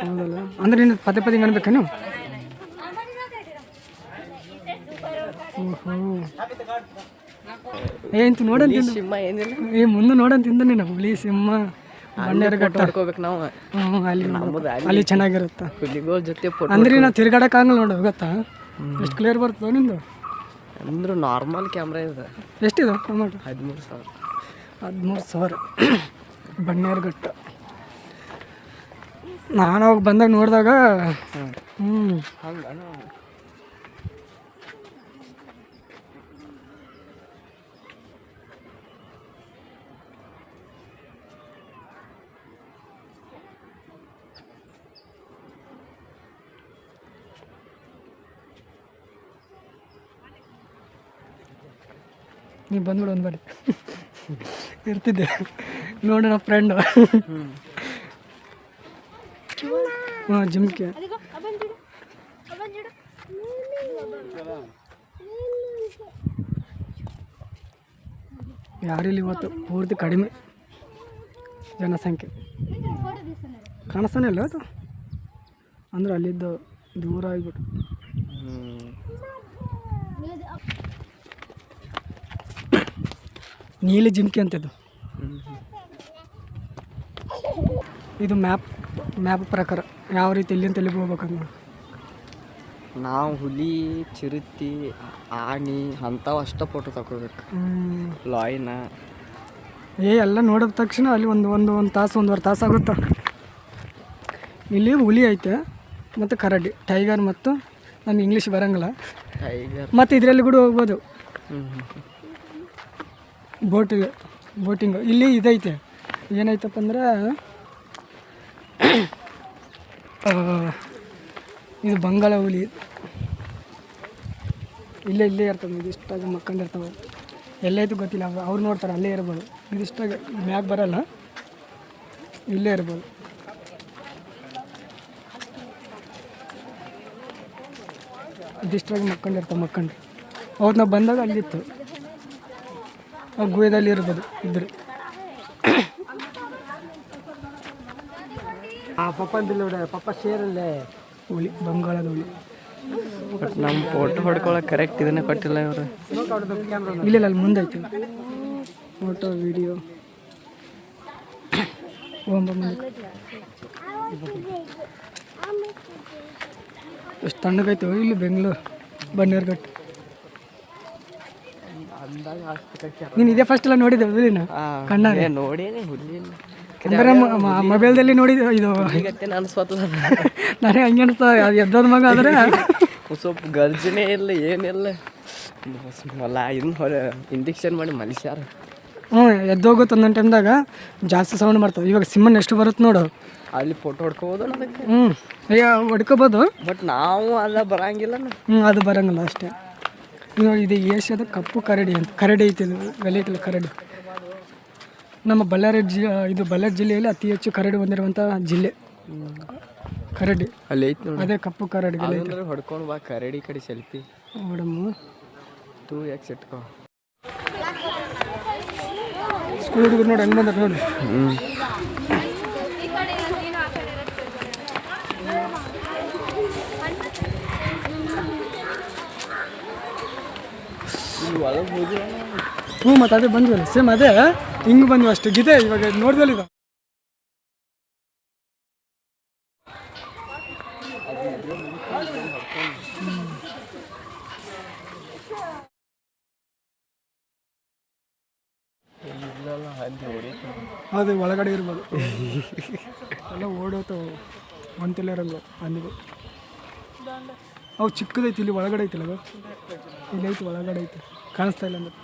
ಹೌದಲ್ಲ? ಅಂದ್ರೆ ನೀನು ಪದೇ ಪದೇ ಕಾಣಬೇಕೇನು ಏನ್ ಓಹೋ. ಏ ಇಂತು ನೋಡಂತ ಸಿಂಹ ಏನಿಲ್ಲ. ಏ ಮುಂದೆ ನೋಡಂತಿಂದ ನೀನು ಹುಲಿ ಸಿಂಹ. ಘಟ್ಟ ಮಾಡ್ಕೋಬೇಕು ನಾವು. ಹ್ಞೂ ಅಲ್ಲಿ ನೋಡು. ನಮ್ಮದು ಅಲ್ಲಿ. ಚೆನ್ನಾಗಿರುತ್ತೆ. ಹುಲಿಗಳ ಜೊತೆ ಅಂದ್ರೆ ನಾವು ತಿರ್ಗಾಡಕ್ ಆಗಲ್ಲ ನೋಡು ಗೊತ್ತಾ? ಎಷ್ಟು ಕ್ಲಿಯರ್ ಬರ್ತದೆ ನಿಂದು? ಅಂದ್ರೆ ನಾರ್ಮಲ್ ಕ್ಯಾಮ್ರಾ ಇದೆ. ಎಷ್ಟಿದೆ? ಟೊಮೆಟೊ ಹದಿಮೂರು ಸಾವಿರ. ಹದಿಮೂರು ಸಾವಿರ. ಬಣ್ಣೇರ್ ನಾನು ಅವಾಗ ಬಂದಾಗ ನೋಡಿದಾಗ ಹ್ಞೂ ನೀವು ಬಂದ್ಬಿಡು ಒಂದು ಬಾರಿ ಇರ್ತಿದ್ದೆ. ನೋಡಿ ನಮ್ಮ ಫ್ರೆಂಡು ಹಾಂ ಜಿಮ್ಕೆ. ಯಾರಿಲ್ಲ ಇವತ್ತು ಪೂರ್ತಿ ಕಡಿಮೆ ಜನಸಂಖ್ಯೆ? ಕಾಣಿಸ್ತಾನೆ ಇಲ್ಲ ಅದು? ಅಂದ್ರೆ ಅಲ್ಲಿದ್ದು ದೂರ ಆಗಿಬಿಟ್ಟು. ನೀಲಿ ಜಿಮ್ಕೆ ಅಂತಿದ್ದು ಇದು ಮ್ಯಾಪ್ ಮ್ಯಾಪ್ ಪ್ರಕಾರ. ಯಾವ ರೀತಿ ಇಲ್ಲಿಂದ ಎಲ್ಲಿಗೆ ಹೋಗ್ಬೇಕಂತ ನಾವು ಹುಲಿ ಚಿರುತಿ ಆಣಿ ಅಂಥವು ಅಷ್ಟೇ ಫೋಟೋ ತಗೋಬೇಕು ಲಾಯಿನ ಏ ಎಲ್ಲ ನೋಡಿದ ತಕ್ಷಣ ಅಲ್ಲಿ ಒಂದು ಒಂದು ಒಂದು ತಾಸು ಒಂದುವರೆ ತಾಸು ಆಗುತ್ತೆ? ಇಲ್ಲಿ ಹುಲಿ ಐತೆ ಮತ್ತು ಕರಡಿ ಟೈಗರ್ ಮತ್ತು ನಮ್ಗೆ ಇಂಗ್ಲೀಷ್ ಬರಂಗಿಲ್ಲ. ಟೈಗರ್ ಮತ್ತು ಇದರಲ್ಲಿ ಕೂಡ ಹೋಗ್ಬೋದು. ಬೋಟಿಗೆ ಬೋಟಿಂಗ್ ಇಲ್ಲಿ ಇದೈತೆ. ಏನೈತಪ್ಪ ಅಂದ್ರೆ ಇದು ಬಂಗಾಳ ಹುಲಿ. ಇಲ್ಲೇ ಇಲ್ಲೇ ಇರ್ತದೆ ಇದಿಷ್ಟಾಗಿ ಎಲ್ಲ ಇತ್ತು ಗೊತ್ತಿಲ್ಲ, ಅವ್ರು ಅವ್ರು ನೋಡ್ತಾರೆ, ಅಲ್ಲೇ ಇರ್ಬೋದು. ಇಷ್ಟಾಗಿ ಮ್ಯಾಗ ಬರಲ್ಲ. ಇಲ್ಲೇ ಇರ್ಬೋದು. ಇದಿಷ್ಟಾಗಿ ಮಕ್ಕಂಡಿರ್ತಾವೆ ಮಕ್ಕಂಡು ಅವ್ರು ನಾವು ಬಂದಾಗ ಅಲ್ಲಿತ್ತು. ಆ ಗುಹೆದಲ್ಲಿ ಇರ್ಬೋದು, ಇದ್ರು. ಆ ಪಪ್ಪಂದಿಲ್ಲ ಪಪ್ಪ ಸೇರಲ್ಲೇ ಹುಲಿ ಬಂಗಾಳದ ಹುಲಿ. ಬಟ್ ನಮ್ಮ ಫೋಟೋ ಹೊಡ್ಕೊಳಕ್ಕೆ ಕರೆಕ್ಟ್ ಇದನ್ನೇ ಕೊಟ್ಟಿಲ್ಲ ಇವರು. ಇಲ್ಲ ಇಲ್ಲ ಅಲ್ಲಿ ಮುಂದೆ ಐತಿ ಫೋಟೋ ವಿಡಿಯೋ ಎಷ್ಟು ತಣ್ಣಗೈತೆ ಇಲ್ಲಿ ಬೆಂಗಳೂರು. ಬನ್ನೇರ್ಘಟ್ ನೀನು ಇದೇ ಫಸ್ಟ್ ಎಲ್ಲ ನೋಡಿದ್ದೆ ಹುಲಿನ ಕಣ್ಣಾರೆ? ನೋಡೇನೆ ಹುಲಿ ಅಂದ್ರೆ ಮೊಬೈಲ್ದಲ್ಲಿ ನೋಡಿದ ಇದು. ಈಗತ್ತೆ ನಾನು ಸ್ವತಃ. ನನಗೆ ಹಂಗೆ ಅನಿಸ್ತಾ ಎದ್ದೋದ ಮಗ ಆದರೆ. ಸ್ವಲ್ಪ ಗರ್ಜನೆ ಇಲ್ಲ ಏನಿಲ್ಲ. ಅಲ್ಲ ಇನ್ನು ಹೊರ ಇಂಜೆಕ್ಷನ್ ಮಾಡಿ ಮನುಷ್ಯಾರ ಹ್ಞೂ ಎದ್ದೋಗುತ್ತೆ ಒಂದೊಂದು ಟೈಮ್ದಾಗ ಜಾಸ್ತಿ ಸೌಂಡ್ ಮಾಡ್ತಾವೆ ಇವಾಗ ಸಿಮ್ಮನ್ ಎಷ್ಟು ಬರುತ್ತೆ ನೋಡು. ಅಲ್ಲಿ ಫೋಟೋ ಹೊಡ್ಕೋಬೋದು ಅದಕ್ಕೆ. ಹ್ಞೂ ಅಯ್ಯ ಹೊಡ್ಕೋಬೋದು. ಬಟ್ ನಾವು ಅದ ಬರಂಗಿಲ್ಲ ಹ್ಞೂ ಅದು ಬರಂಗಿಲ್ಲ ಅಷ್ಟೇ. ಇದು ಏಷ್ಯಾದ ಕಪ್ಪು ಕರಡಿ ಅಂತ. ಕರಡಿ ಐತಿ ಇದು ಬೆಲೆಕಲ್ ಕರಡಿ. ನಮ್ಮ ಬಳ್ಳಾರಿ ಜಿ ಇದು ಬಳ್ಳಾರಿ ಜಿಲ್ಲೆಯಲ್ಲಿ ಅತಿ ಹೆಚ್ಚು ಕರಡಿ ಹೊಂದಿರುವಂಥ ಜಿಲ್ಲೆ. ಕರಡಿ. ಅಲ್ಲಿ ಐತಿ ನೋಡಿ. ಅದೇ ಕಪ್ಪು ಕರಡಿ ಅದಂದ್ರೆ ಹೊಡ್ಕೊಂಡು ಬಾ ಕರಡಿ ಕಡೆ ಸೆಲ್ಫಿ. ಮೇಡಮ್ ಟೂ ಎಕ್ಸ್ ಇಟ್ಕೋ ಸ್ಕೂಲ್ ಹುಡುಗರು ನೋಡಿ ಹೆಂಗೆ ಬಂದ್ರೆ ನೋಡಿ. ಹ್ಞೂ ಒಳಗೆ ಹೋಗಿ. ಹ್ಞೂ, ಮತ್ತು ಅದೇ ಬಂದ್ವಲ್ಲ ಸೇಮ್ ಅದೇ. ಹಿಂಗೆ ಬಂದ್ವಿ ಅಷ್ಟು. ಗಿದೆ ಇವಾಗ ನೋಡ್ದಲ್ಲ ಇದು. ಅದೇ, ಒಳಗಡೆ ಇರ್ಬೋದು. ಎಲ್ಲ ಓಡೋತು ಒಂತಿಲ್ಲ ಇರಂಗ ಅಂದಿಗೂ ಅವು ಚಿಕ್ಕದೈತಿ, ಇಲ್ಲಿ ಒಳಗಡೆ ಐತಿಲ್ಲ ಇಲ್ಲಿ ಐತಿ, ಒಳಗಡೆ ಐತಿ. ಕಾಣಿಸ್ತಾ ಇಲ್ಲ ಅಂದ್ರೆ.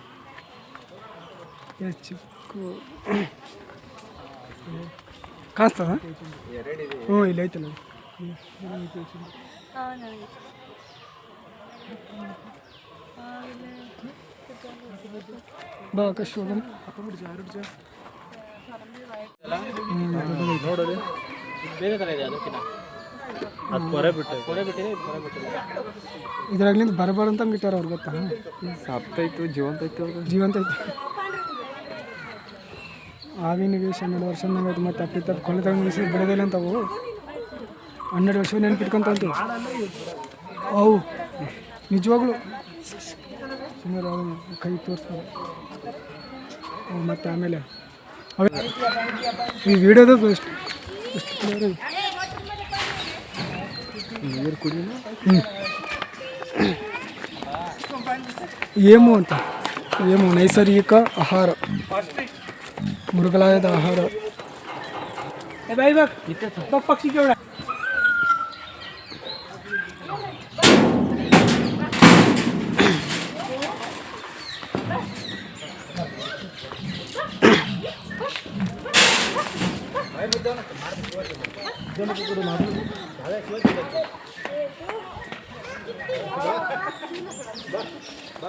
ಏ ಚಿಕ್ಕ. ಕಾಣಿಸ್ತದ? ಹ್ಞೂ ಇಲ್ಲಿ ಐತಿಲ್ಲ ಅದು. ಬಾ ಆಕಾಶ್ ಹೋಗೋಣ. ನೋಡೋದು ಬೇರೆ ಥರ ಇದೆ ಅದಕ್ಕಿಂತ ಅದು ಕೊರೆ ಬಿಟ್ಟು ಕೊರೆ ಬಿಟ್ಟಿದೆ ಇದು ಕೊರೆ ಬಿಟ್ಟಿಲ್ಲ ಇದ್ರಾಗ್ಲಿಂದ ಬರಬಾರ್ದು ಅಂತ ಇಟ್ಟಾರ ಅವ್ರು ಗೊತ್ತಾ? ಸತ್ತೈತು ಜೀವಂತ ಐತು ಅದು ಜೀವಂತ ಐತಿ ಆವಿನಿಗೆ ಹನ್ನೆರಡು ವರ್ಷ ಆಯ್ತು, ಮತ್ತೆ ಅಪ್ಪಿ ತಪ್ಪು ತಗೊಂಡು ನಿಲ್ಲಿಸಿ ಬಿಡೋದಿಲ್ಲ ಅಂತವು ಹನ್ನೆರಡು ವರ್ಷ ನೆನ್ಪಿಟ್ಕೊಂತ ಅವು, ನಿಜವಾಗ್ಲು. ಸುಮ್ಮನೆ ಕೈ ತೋರಿಸ್ತಾರೆ. ಅವು ಮತ್ತು ಆಮೇಲೆ ಈ ವಿಡಿಯೋದ ಎಷ್ಟು ಎಷ್ಟು ನೀರು ಕುಡಿ ಹ್ಞೂ ಏಮು ಅಂತ. ಏಮು ನೈಸರ್ಗಿಕ ಆಹಾರ. मुरगलायत आहार। ए भाई बघ तो। पक्षी क्यों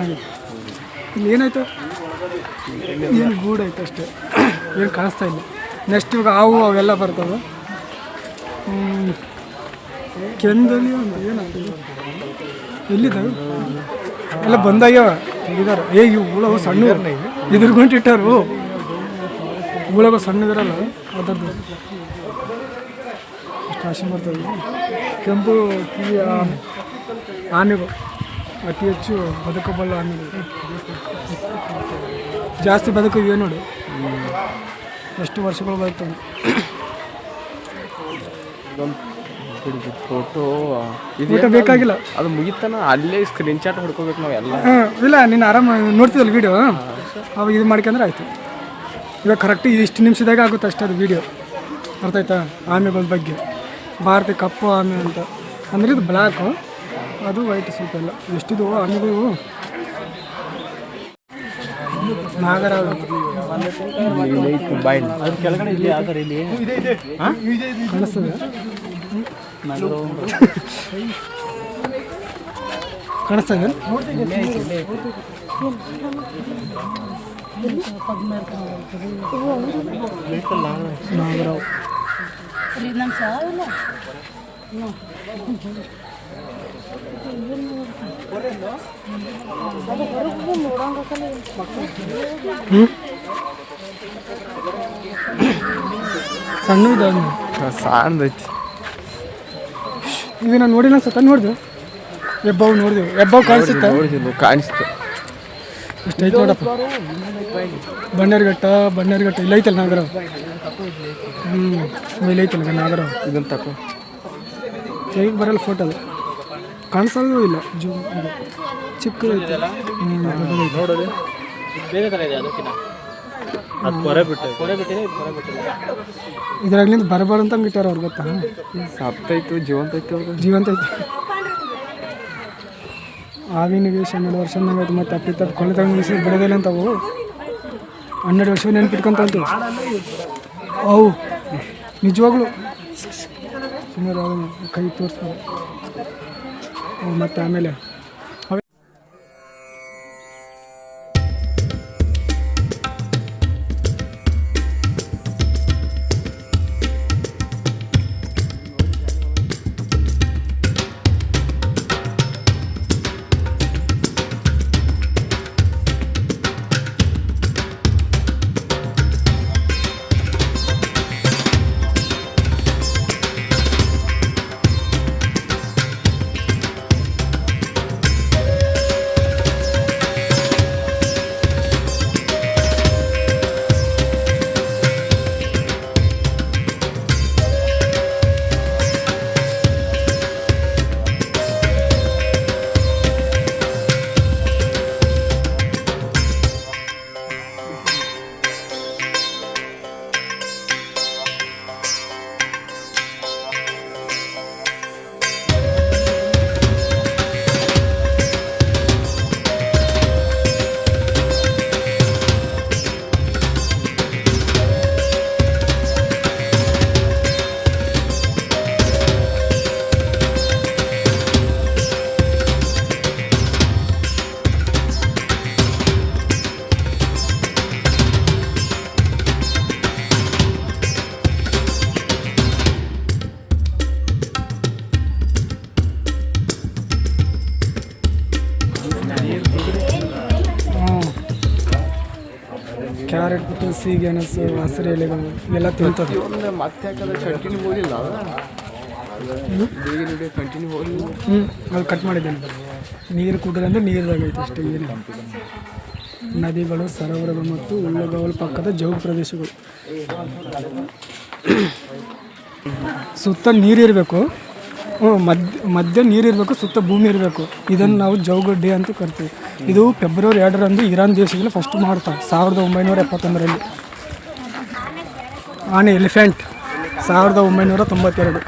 ಚೆನ್ನಾಗಿದೆ ಇಲ್ಲಿ ಏನಾಯ್ತು? ಏನು ಗೂಡಾಯ್ತು ಅಷ್ಟೇ. ಏನು ಕಾಣಿಸ್ತಾ ಇಲ್ಲ. ನೆಕ್ಸ್ಟ್ ಇವಾಗ ಹಾವು ಅವೆಲ್ಲ ಬರ್ತವೆ. ಕೆಂದಲ್ಲಿ ಒಂದು ಏನಾಯ್ತು ಎಲ್ಲಿದ್ದಾವೆ? ಎಲ್ಲ ಬಂದಾಗ್ಯಾವ? ತೆಗಿದಾರ. ಏ, ಇವು ಹುಳವು ಸಣ್ಣ ಇದ್ರಗೊಂಡಿಟ್ಟಾರು ಹುಳಗಳು ಸಣ್ಣದಿರಲ್ಲ. ಅದರದ್ದು ಅಷ್ಟು ಆಶೆ ಕೆಂಪು ಆನೆಗಳು. ಅತಿ ಹೆಚ್ಚು ಬದುಕಬಲ್ಲ ಅನ್ನೋದು. ಜಾಸ್ತಿ ಬದುಕು ಇವೆ ನೋಡು. ಎಷ್ಟು ವರ್ಷಗಳು ಬರ್ತವೆ ಫೋಟೋ ಊಟ ಬೇಕಾಗಿಲ್ಲ. ಅದು ಮುಗಿತನ ಅಲ್ಲೇ ಸ್ಕ್ರೀನ್ ಶಾಟ್ ಹೊಡ್ಕೋಬೇಕು ನಾವು ಎಲ್ಲ. ಇಲ್ಲ ನೀನು ಆರಾಮ ನೋಡ್ತಿದ್ದಲ್ಲ ವೀಡಿಯೋ ಅವಾಗ ಇದು ಮಾಡ್ಕೊಂಡ್ರೆ ಆಯಿತು. ಇವಾಗ ಕರೆಕ್ಟ್ ಇಷ್ಟು ನಿಮಿಷದಾಗ ಆಗುತ್ತೆ ಅಷ್ಟೇ ಅದು ವೀಡಿಯೋ ಅರ್ಥ ಆಯ್ತಾ? ಆಮೆಗಳ ಬಗ್ಗೆ. ಭಾರತ ಕಪ್ಪು ಆಮೆ ಅಂತ. ಅಂದರೆ ಇದು ಬ್ಲ್ಯಾಕು ಅದು ವೈಟ್ ಸ್ವಲ್ಪ ಎಲ್ಲ. ಎಷ್ಟಿದು ಆಮೆಗಳು ನಾಗರಾಜ. ಅದ್ರ ಕೆಳಗಡೆ ಇಲ್ಲಿ ಯಾವ ಥರ ಇಲ್ಲಿ ಕಾಣಿಸ್ತದೆ ಕಾಣಿಸ್ತದೆ ನಾಗರಾವ್ ಸಣ್ಣ ಸಣ್ಣದೈತಿ ಇದು ನಾನು ನೋಡಿಲ್ಲ ಸತ ನೋಡಿದ್ವಿ ಹೆಬ್ಬಾವ್ ನೋಡಿದ್ವಿ ಎಬ್ಬಾವು ಕಾಣಿಸುತ್ತೆ? ಕಾಣಿಸ್ತು ಇಷ್ಟೈತೆ ನೋಡಪ್ಪ. ಬಣ್ಣೇರ್ಘಟ್ಟ ಬಣ್ಣೇರ್ಘಟ್ಟ ಇಲ್ಲ ಐತಲ್ಲ ನಾಗರಾವ್? ಹ್ಞೂ ಇಲ್ಲ ಐತಲ್ಲ ನಾಗರ ಇದನ್ನ ತಕೋ. ಹೇಗೆ ಬರಲ್ಲ ಫೋಟೋ ಅದು? ಕಾಣಿಸೋದು ಇಲ್ಲ. ಜೂ ಚಿಕ್ಕ. ನೋಡೋದು. ಬೇರೆ ಥರ ಇದೆ ಅದಕ್ಕಿಂತ. ಅದು ಕೊರೆ ಬಿಟ್ಟು ಕೊರೆ ಬಿಟ್ಟಿದೆ ಇದು ಕೊರೆ ಬಿಟ್ಟಿಲ್ಲ ಇದ್ರಾಗ್ಲಿಂದ ಬರಬಾರ್ದು ಅಂತ ಇಟ್ಟಾರ ಅವ್ರು ಗೊತ್ತಾ? ಸತ್ತೈತು ಜೀವಂತ ಐತಿ ಜೀವಂತ ಐತೆ. ಆವಿನಿಗೆ ಹನ್ನೆರಡು ವರ್ಷ ಆಯ್ತು ಮತ್ತು ಅಪ್ಪಿ ತಪ್ಪು ಕೊನೆ ತಗೊಂಡು ನಿಲ್ಲಿಸಿ ಬಿಡೋದಿಲ್ಲ ಅಂತವು ಹನ್ನೆರಡು ವರ್ಷ ನೆನ್ಪಿಟ್ಕೊಂತ ಅಂತೀವಿ ಅವು. ನಿಜವಾಗ್ಲು. ಸುಮ್ಮನೆ ಅವ್ನು ಕೈ ತೋರಿಸ್ತಾರೆ. ಅವು ಮತ್ತು ಆಮೇಲೆ ಕ್ಯಾರೆಟ್ ಗೆಣಸು ಹಸಿರು ಎಲೆಗಳು ಎಲ್ಲ ತಿಂತದೆ. ಒಂದು ಮತ್ತೆ ಯಾಕಂದ್ರೆ ಕಂಟಿನ್ಯೂ ಹೋಗಿಲ್ಲ ಬೇಗ ವಿಡಿಯೋ ಕಂಟಿನ್ಯೂ ಹೋಗಿಲ್ಲ ಹ್ಞೂ ಅದು ಕಟ್ ಮಾಡಿದ್ದೇನೆ. ನೀರು ಕುಡಿದ್ರೆ ನೀರಾಗೈತೆ ಅಷ್ಟೇ ಏನಿಲ್ಲ. ನದಿಗಳು ಸರೋವರಗಳು ಮತ್ತು ಹುಲ್ಲುಗಾವಲು ಪಕ್ಕದ ಜೌ ಪ್ರದೇಶಗಳು. ಸುತ್ತ ನೀರಿರಬೇಕು ಮಧ್ಯ ಮಧ್ಯ ನೀರಿರಬೇಕು ಸುತ್ತ ಭೂಮಿ ಇರಬೇಕು. ಇದನ್ನು ನಾವು ಜೌಗಡ್ಡಿ ಅಂತ ಕರಿತೀವಿ. ಇದು ಫೆಬ್ರವರಿ ಎರಡರಂದು ಇರಾನ್ ದೇಶದಲ್ಲಿ ಫಸ್ಟ್ ಮಾಡ್ತಾರೆ, ಸಾವಿರದ ಒಂಬೈನೂರ ಎಪ್ಪತ್ತೊಂದರಲ್ಲಿ. ಆನೆ ಎಲಿಫೆಂಟ್ ಸಾವಿರದ ಒಂಬೈನೂರ ತೊಂಬತ್ತೆರಡು.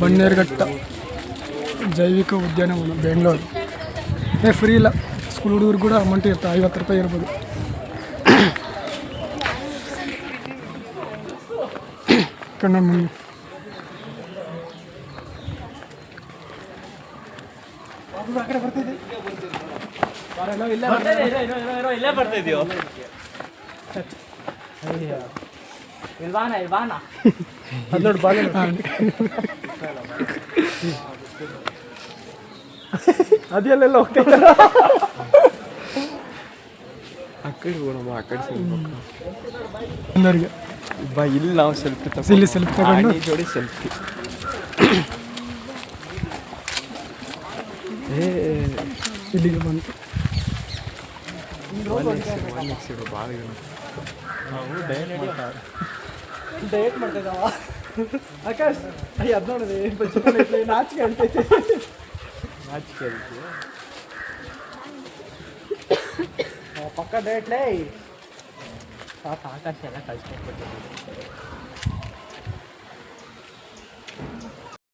ಬನ್ನೇರುಘಟ್ಟ ಜೈವಿಕ ಉದ್ಯಾನವನ, ಬೆಂಗಳೂರು. ಏ ಫ್ರೀ ಇಲ್ಲ. ಸ್ಕೂಲ್ ಹುಡುಗರು ಕೂಡ ಅಮೌಂಟ್ ಇರ್ತವೆ ಐವತ್ತು ರೂಪಾಯಿ ಇರ್ಬೋದು. ಕನ್ನಡ ಮುಂದೆ. ಇಲ್ಲೇ ಬರ್ತಾ ಇದೆಯೋ ಇಲ್ವಾನ ಇಲ್ವಾನ ಅದು ನೋಡಿ ಬಾಗಿಲು ಅದೆಲ್ಲೆಲ್ಲ ಹೋಗ್ತೈತೆ ಆ ಕಡೆ ಹೋಗೋಣಮ್ಮ ಆ ಕಡೆ ಸ್ವಲ್ಪ ಬಾ ಇಲ್ಲಿ ನಾವು ಸೆಲ್ಫಿ ಇಲ್ಲಿ ಸೆಲ್ಫಿ ತಗೊಂಡು? ಜೋಡಿ ಸೆಲ್ಫಿ ಏ ಇಲ್ಲಿಗೆ ಬಂತು ಭಾಳ ಡಯಟ್ ಮಾಡ್ತಿದ್ದಾವ ಆಕಾಶ್ ಅಯ್ಯ ಅದು ನೋಡಿದೆ ನಾಚಿಕೆ ಅಂತೈತೆ ಪಕ್ಕ ಡಯಟ್ ಲೇ ಆಕಾಶ ಎಲ್ಲ ಕಳ್ಸ್ಕೊಟ್ಬಿಟ್ಟು